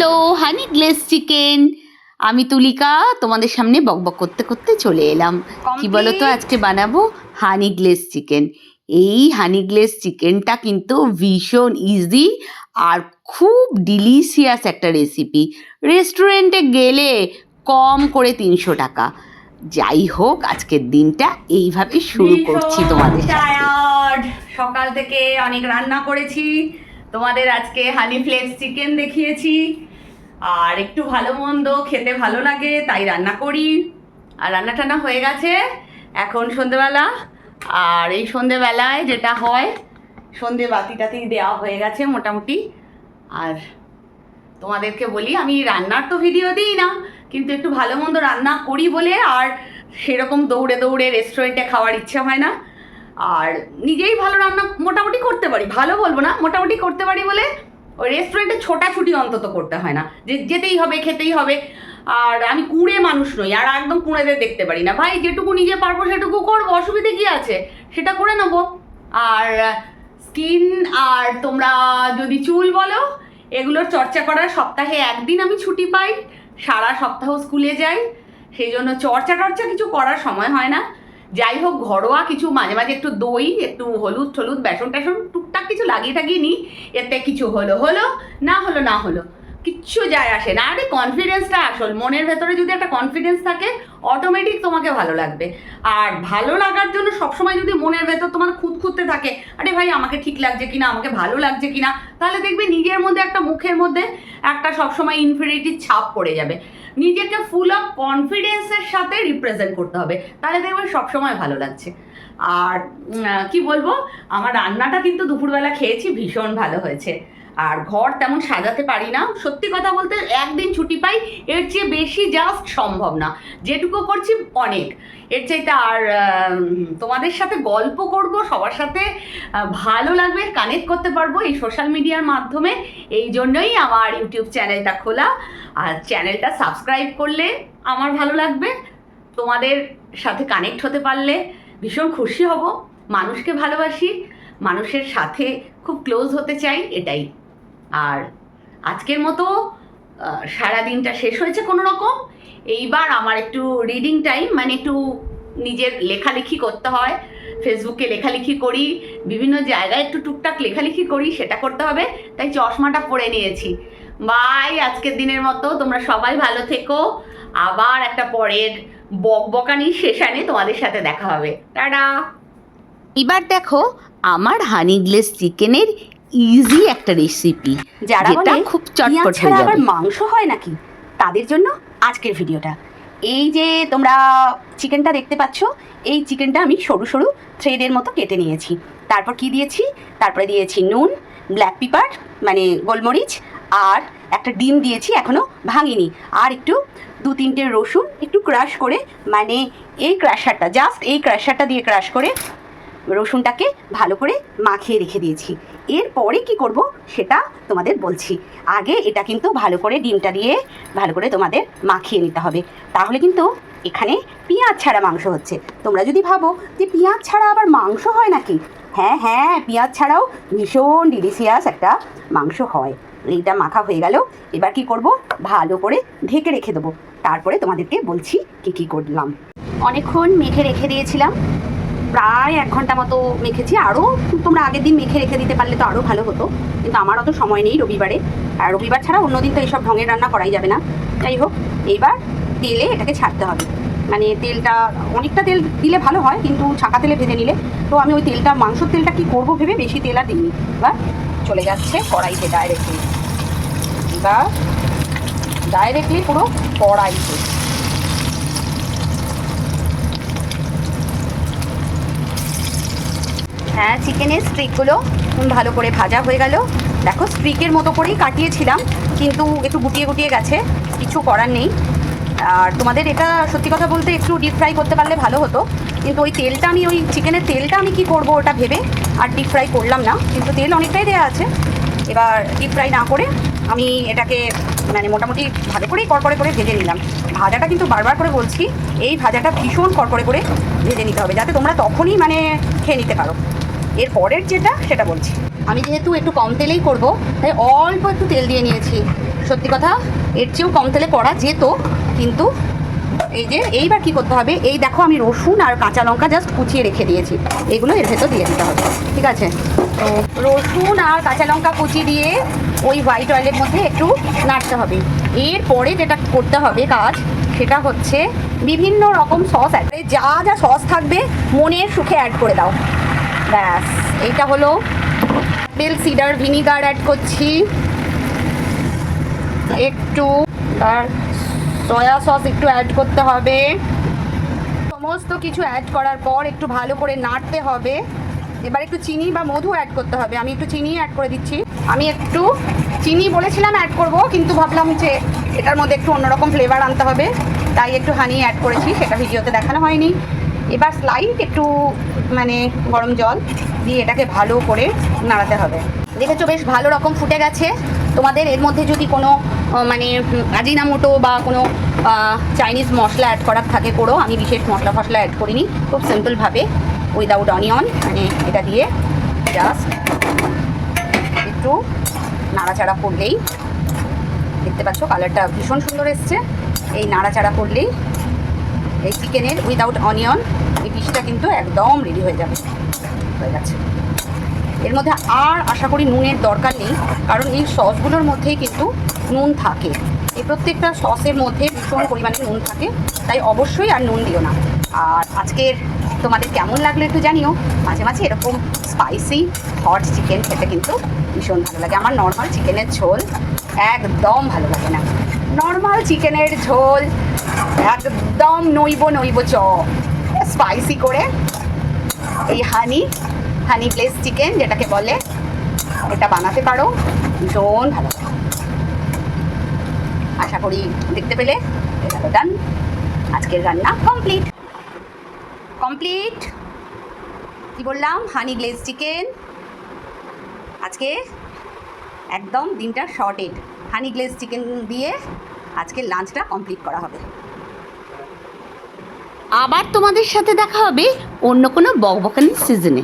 Hello হানি গ্লেস chicken আমি তুলিকা তোমাদের সামনে বকবক করতে করতে চলে এলাম। কি বলো তো আজকে বানাবো হানি গ্লেস চিকেন এই হানি গ্লেস চিকেনটা কিন্তু ভীষণ ইজি আর খুব ডিলিশিয়াস একটা রেসিপি রেস্টুরেন্টে গেলে কম করে তিনশো টাকা। যাই হোক আজকের দিনটা এইভাবে শুরু করছি তোমাদের। সকাল থেকে অনেক রান্না করেছি। তোমাদের আজকে হানি ফ্লেক্স চিকেন দেখিয়েছি। আর একটু ভালো মন্দ খেতে ভালো লাগে, তাই রান্না করি। আর রান্না টান্না হয়ে গেছে এখন সন্ধেবেলা। আর এই সন্ধেবেলায় যেটা হয়, সন্ধে বাতি টাতি দেওয়া হয়ে গেছে মোটামুটি। আর তোমাদেরকে বলি, আমি রান্নার তো ভিডিও দিই না, কিন্তু একটু ভালো মন্দ রান্না করি বলে আর সেরকম দৌড়ে দৌড়ে রেস্টুরেন্টে খাওয়ার ইচ্ছা হয় না। আর নিজেই ভালো রান্না মোটামুটি করতে পারি, ভালো বলব না, মোটামুটি করতে পারি বলে ওই রেস্টুরেন্টে ছোটাছুটি অন্তত করতে হয় না। যে যেতেই হবে, খেতেই হবে। আর আমি কুঁড়ে মানুষ নই, আর একদম কুঁড়েদের দেখতে পারি না। ভাই, যেটুকু নিজে পারব, সেটুকু করব, অসুবিধে কী আছে? সেটা করে নেব। আর স্কিন, আর তোমরা যদি চুল বলো, এগুলোর চর্চা করার সপ্তাহে একদিন আমি ছুটি পাই। সারা সপ্তাহ স্কুলে যাই। সেই জন্য চর্চা টর্চা কিছু করার সময় হয় না। যাই হোক, ঘরোয়া কিছু মাঝে মাঝে একটু দই, একটু হলুদ টলুদ বেসন টেসন টুকটাক কিছু লাগিয়ে টাগিয়ে নিই, এতে কিছু হলো হলো, না হলো না হলো, কিচ্ছু যায় আসে না। আরে কনফিডেন্সটা আসল, মনের ভেতরে যদি একটা কনফিডেন্স থাকে অটোমেটিক তোমাকে ভালো লাগবে। আর ভালো লাগার জন্য সবসময় যদি মনের ভেতর তোমার খুঁত খুঁততে থাকে, আরে ভাই, আমাকে ঠিক লাগছে কিনা, আমাকে ভালো লাগছে কিনা, তাহলে দেখবে নিজের মধ্যে একটা মুখের মধ্যে একটা সবসময় ইনফিনিটির ছাপ পড়ে যাবে। নিজেকে ফুল অফ কনফিডেন্সের সাথে রিপ্রেজেন্ট করতে হবে। তাহলে দেখবে সবসময় ভালো লাগছে। আর কি বলব? আমার রান্নাটা কিন্তু দুপুরবেলা খেয়েছি, ভীষণ ভালো হয়েছে। আর ঘর তেমন সাজাতে পারি না। সত্যি কথা বলতে একদিন ছুটি পাই, এর চেয়ে বেশি জাস্ট সম্ভব না। যেটুকু করছি অনেক। এর চাইতে আর তোমাদের সাথে গল্প করব, সবার সাথে ভালো লাগবে কানেক্ট করতে পারব এই সোশ্যাল মিডিয়ার মাধ্যমে। এই জন্যই আমার ইউটিউব চ্যানেলটা খোলা। আর চ্যানেলটা সাবস্ক্রাইব করলে আমার ভালো লাগবে। তোমাদের সাথে কানেক্ট হতে পারলে ভীষণ খুশি হব। মানুষকে ভালোবাসি। মানুষের সাথে খুব ক্লোজ হতে চাই, এটাই। আর আজকের মতো সারা দিনটা শেষ হয়েছে কোনো রকম। এইবার আমার একটু রিডিং টাইম মানে একটু নিজের লেখালেখি করতে হয়। ফেসবুকে লেখালেখি করি, বিভিন্ন জায়গায় একটু টুকটাক লেখালেখি করি, সেটা করতে হবে। তাই চশমাটা পরে নিয়েছি। বাই, আজকের দিনের মতো। তোমরা সবাই ভালো থেকো। আবার একটা পরের বকবকানি সেশানে তোমাদের সাথে দেখা হবে। টাটা! এবার দেখো, আমার হানি গ্লেস চিকেনের ইজি একটা রেসিপি যারা বলে খুব চটপট হয়ে আবার যাবে। মাংস হয় নাকি? তাদের জন্য আজকের ভিডিওটা। এই যে তোমরা চিকেনটা দেখতে পাচ্ছ এই চিকেনটা আমি সরু সরু থ্রেডের মতো কেটে নিয়েছি। তারপর কি দিয়েছি? তারপরে দিয়েছি নুন ব্ল্যাক পেপার মানে গোলমরিচ আর একটা ডিম দিয়েছি এখনও ভাঙিনি। আর একটু দু তিনটে রসুন একটু ক্রাশ করে মানে এই ক্রাশারটা জাস্ট এই ক্রাশারটা দিয়ে ক্রাশ করে রসুনটাকে ভালো করে মাখিয়ে রেখে দিয়েছি। এরপরে কি করব সেটা তোমাদের বলছি। আগে এটা কিন্তু ভালো করে ডিমটা দিয়ে ভালো করে তোমাদের মাখিয়ে নিতে হবে। তাহলে কিন্তু এখানে পেঁয়াজ ছাড়া মাংস হচ্ছে। তোমরা যদি ভাবো যে পেঁয়াজ ছাড়া আবার মাংস হয় নাকি? হ্যাঁ হ্যাঁ পেঁয়াজ ছাড়াও ভীষণ ডিলিশিয়াস একটা মাংস হয়। এইটা মাখা হয়ে গেল। এবার কি করব? ভালো করে ঢেকে রেখে দেবো। তারপরে তোমাদেরকে বলছি কি কি করলাম। অনেকক্ষণ মেখে রেখে দিয়েছিলাম। প্রায় এক ঘণ্টা মতো মেখেছি। আরও তোমরা আগের দিন মেখে রেখে দিতে পারলে তো আরও ভালো হতো। কিন্তু আমার অত সময় নেই রবিবারে। আর রবিবার ছাড়া অন্যদিন তো এইসব ঢঙের রান্না করাই যাবে না। যাই হোক, এইবার তেলে এটাকে ছাড়তে হবে। মানে তেলটা, অনেকটা তেল দিলে ভালো হয়, কিন্তু ছাকা তেলে ভেজে নিলে। তো আমি ওই তেলটা, মাংসর তেলটা কি করব ভেবে বেশি তেল আর দিইনি। এবার চলে যাচ্ছে কড়াইতে ডাইরেক্টলি এবার ডাইরেক্টলি পুরো কড়াইতে। হ্যাঁ চিকেনের স্ট্রিকগুলো ভালো করে ভাজা হয়ে গেল। দেখো স্ট্রিকের মতো করেই কাটিয়েছিলাম, কিন্তু একটু গুটিয়ে গুটিয়ে গেছে, কিছু করার নেই। আর তোমাদের এটা সত্যি কথা বলতে একটু ডিপ ফ্রাই করতে পারলে ভালো হতো, কিন্তু ওই তেলটা আমি, ওই চিকেনের তেলটা আমি কি করব ওটা ভেবে আর ডিপ ফ্রাই করলাম না, কিন্তু তেল অনেকটাই দেওয়া আছে। এবার ডিপ ফ্রাই না করে আমি এটাকে মানে মোটামুটি ভালো করেই কড়কড়ে করে ভেজে নিলাম। ভাজাটা কিন্তু বারবার করে বলছি, এই ভাজাটা ভীষণ কড়কড়ে করে ভেজে নিতে হবে, যাতে তোমরা তখনই মানে খেয়ে নিতে পারো। এর পরের যেটা, সেটা বলছি। আমি যেহেতু একটু কম তেলেই করব, তাই অল্প একটু তেল দিয়ে নিয়েছি। সত্যি কথা, এর চেয়েও কম তেলে করা যেত, কিন্তু এই যে এইবার কি করতে হবে, এই দেখো আমি রসুন আর কাঁচা লঙ্কা জাস্ট কুচিয়ে রেখে দিয়েছি। এগুলো এর ভেতর দিয়ে দিতে হবে, ঠিক আছে? তো রসুন আর কাঁচা লঙ্কা কুচি দিয়ে ওই হোয়াইট অয়েলের মধ্যে একটু নাড়তে হবে। এরপরে যেটা করতে হবে কাজ, সেটা হচ্ছে বিভিন্ন রকম সস অ্যাড যা যা সস থাকবে, মনের সুখে অ্যাড করে দাও। ব্যাস, এইটা হলো বেল সিডার ভিনিগার অ্যাড করছি। একটু আর সয়া সস একটু অ্যাড করতে হবে। সমস্ত কিছু অ্যাড করার পর একটু ভালো করে নাড়তে হবে। এবার একটু চিনি বা মধু অ্যাড করতে হবে। আমি একটু চিনি অ্যাড করে দিচ্ছি। আমি একটু চিনি বলেছিলাম অ্যাড করব, কিন্তু ভাবলাম যে এটার মধ্যে একটু অন্যরকম ফ্লেভার আনতে হবে। তাই একটু হানি অ্যাড করেছি, সেটা ভিডিওতে দেখানো হয়নি। এবার স্লাইট একটু মানে গরম জল দিয়ে এটাকে ভালো করে নাড়াতে হবে। দেখেছ বেশ ভালো রকম ফুটে গেছে। তোমাদের এর মধ্যে যদি কোনো মানে আজিনামোটো বা কোনো চাইনিজ মশলা অ্যাড করার থাকে করো আমি বিশেষ মশলা ফসলা অ্যাড করিনি, খুব সিম্পলভাবে উইদাউট অনিয়ন মানে এটা দিয়ে জাস্ট একটু নাড়াচাড়া করলেই, দেখতে পাচ্ছ কালারটা ভীষণ সুন্দর এসছে। এই নাড়াচাড়া করলেই এই চিকেনের উইদাউট অনিয়ন এই ডিশটা কিন্তু একদম রেডি হয়ে যাবে। হয়ে গেছে। এর মধ্যে আর আশা করি নুনের দরকার নেই, কারণ এই সসগুলোর মধ্যেই কিন্তু নুন থাকে। এই প্রত্যেকটা সসের মধ্যে ভীষণ পরিমাণে নুন থাকে, তাই অবশ্যই আর নুন দিও না। আর আজকের তোমাদের কেমন লাগল একটু জানিও। মাঝে মাঝে এরকম স্পাইসি হট চিকেন খেতে কিন্তু ভীষণ ভালো লাগে। আমার নর্মাল চিকেনের ঝোল একদম ভালো লাগে না। নর্মাল চিকেনের ঝোল একদম নইব নইব চ। স্পাইসি করে এই হানি হানি প্লেস চিকেন যেটাকে বলে, এটা বানাতে পারো। ভীষণ ভালো আশা করি দেখতে পেলে। এটা ডান আজকের রান্না কমপ্লিট কমপ্লিট কি বললাম? হানি গ্লেজ চিকেন আজকে একদম দিনটা শর্টেড হানি গ্লেজ চিকেন দিয়ে আজকে লাঞ্চটা কমপ্লিট করা হবে। আবার তোমাদের সাথে দেখা হবে অন্য কোনো বকবকানি সিজনে